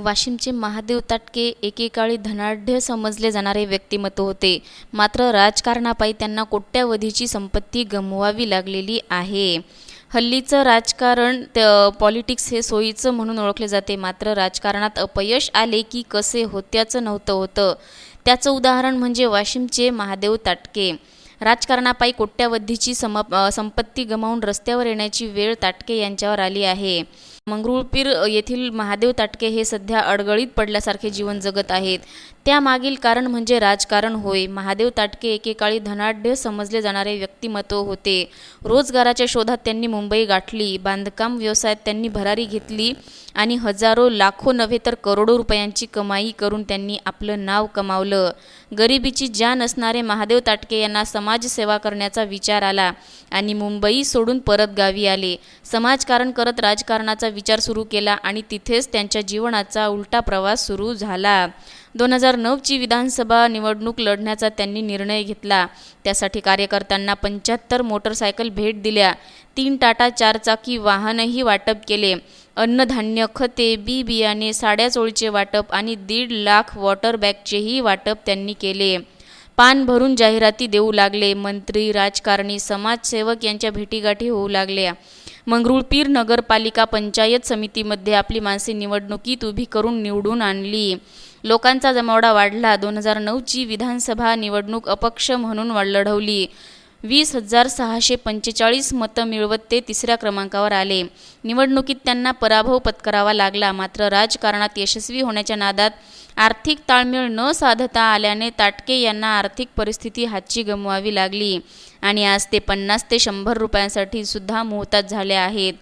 वाशिमचे महादेव ताटके एकेकाळी धनाढ्य समजले जाणारे व्यक्तिमत्व होते. मात्र राजकारणापायी त्यांना कोट्यावधीची संपत्ती गमवावी लागलेली आहे. हल्लीचं राजकारण पॉलिटिक्स हे सोयीचं म्हणून ओळखले जाते. मात्र राजकारणात अपयश आले की कसे होत्याचं नव्हतं होतं. त्याचं उदाहरण म्हणजे वाशिमचे महादेव ताटके. राजकारणापायी कोट्यवधीची सम संपत्ती गमावून रस्त्यावर येण्याची वेळ ताटके यांच्यावर आली आहे. मंगरुळपीर येथील महादेव ताटके हे सध्या अडगळीत पडल्यासारखे जीवन जगत आहेत. त्यामागील कारण म्हणजे राजकारण होय. महादेव ताटके एकेकाळी धनाढ्य समजले जाणारे व्यक्तिमत्व होते. रोजगाराच्या शोधात त्यांनी मुंबई गाठली बांधकाम व्यवसायात त्यांनी भरारी घेतली आणि हजारो लाखो नव्हे तर करोडो रुपयांची कमाई करून त्यांनी आपलं नाव कमावलं. गरिबीची जाण असणारे महादेव ताटके यांना समाजसेवा करण्याचा विचार आला आणि मुंबई सोडून परत गावी आले. समाजकारण करत राजकारणाचा विचार सुरू केला आणि तिथेच त्यांच्या जीवनाचा उलटा प्रवास सुरू झाला. दोन हजार नऊची विधानसभा निवडणूक लढण्याचा त्यांनी निर्णय घेतला. त्यासाठी कार्यकर्त्यांना पंच्याहत्तर मोटरसायकल भेट दिल्या. तीन टाटा चारचाकी वाहनही वाटप केले. अन्नधान्य खते बी बियाणे साड्या चोळीचे वाटप आणि दीड लाख वॉटर बॅगचेही वाटप त्यांनी केले. पान भरून जाहिराती देऊ लागले. मंत्री राजकारणी समाजसेवक यांच्या भेटीगाठी होऊ लागल्या. मंगरुळपीर नगरपालिका पंचायत समितीमध्ये आपली माणसे निवडणुकीत उभी करून निवडून आणली. लोकांचा जमावडा वाढला. दोन हजार नऊची विधानसभा निवडणूक अपक्ष म्हणून लढवली वीस हजार सहाशे पंचेचाळीस मतं मिळवत ते तिसऱ्या क्रमांकावर आले. निवडणुकीत त्यांना पराभव पत्करावा लागला. मात्र राजकारणात यशस्वी होण्याच्या नादात आर्थिक ताळमेळ न साधता आल्याने ताटके यांना आर्थिक परिस्थिती हातची गमवावी लागली. आणि आज ते पन्नास ते शंभर रुपयांसाठी सुद्धा मोहताज झाले आहेत.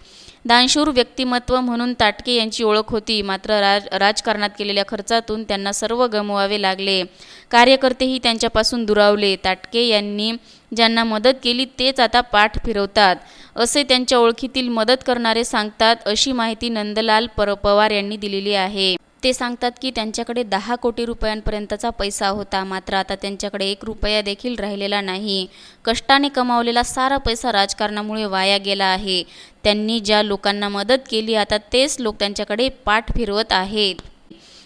दानशूर व्यक्तिमत्व म्हणून ताटके यांची ओळख होती. मात्र राज राजकारणात केलेल्या खर्चातून त्यांना सर्व गमवावे लागले. कार्यकर्तेही त्यांच्यापासून दुरावले. ताटके यांनी ज्यांना मदत केली तेच आता पाठ फिरवतात. असे त्यांच्या ओळखीतील मदत करणारे सांगतात अशी माहिती नंदलाल पर पवार यांनी दिलेली आहे. ते सांगतात की त्यांच्याकडे दहा कोटी रुपयांपर्यंतचा पैसा होता. मात्र आता त्यांच्याकडे एक रुपया देखील राहिलेला नाही. कष्टाने कमावलेला सारा पैसा राजकारणामुळे वाया गेला आहे. त्यांनी ज्या लोकांना मदत केली आता तेच लोक त्यांच्याकडे पाठ फिरवत आहेत.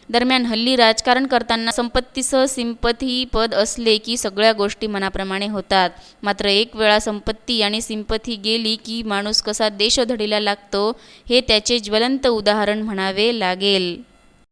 दरम्यान हल्ली राजकारण करताना संपत्तीसह सिंपथी पद असले की सगळ्या गोष्टी मनाप्रमाणे होतात. मात्र एक वेळा संपत्ती आणि सिंपथी गेली की माणूस कसा देशधडीला लागतो हे त्याचे ज्वलंत उदाहरण म्हणावे लागेल.